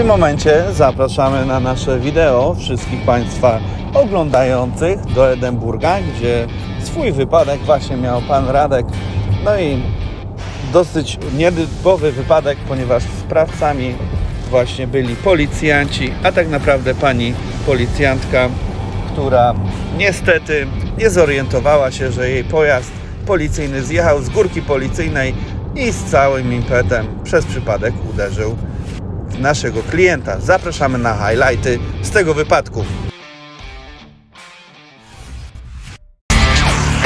tym momencie zapraszamy na nasze wideo wszystkich Państwa oglądających do Edynburga, gdzie swój wypadek właśnie miał Pan Radek. No i dosyć nietypowy wypadek, ponieważ sprawcami właśnie byli policjanci, a tak naprawdę pani policjantka, która niestety nie zorientowała się, że jej pojazd policyjny zjechał z górki policyjnej i z całym impetem przez przypadek uderzył naszego klienta. Zapraszamy na highlighty z tego wypadku.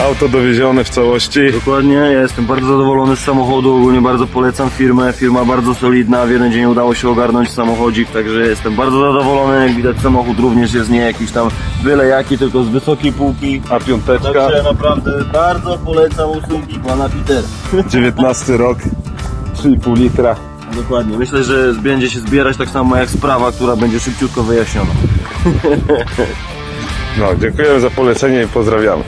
Auto dowiezione w całości. Dokładnie, ja jestem bardzo zadowolony z samochodu, ogólnie bardzo polecam firmę, firma bardzo solidna, w jeden dzień udało się ogarnąć samochodzik, także jestem bardzo zadowolony, jak widać samochód również jest nie jakiś tam byle jaki, tylko z wysokiej półki. A piąteczka, Także naprawdę bardzo polecam usługi pana Petera. 19 rok, 3,5 litra. Dokładnie, myślę, że będzie się zbierać tak samo jak sprawa, która będzie szybciutko wyjaśniona. No, dziękujemy za polecenie i pozdrawiamy.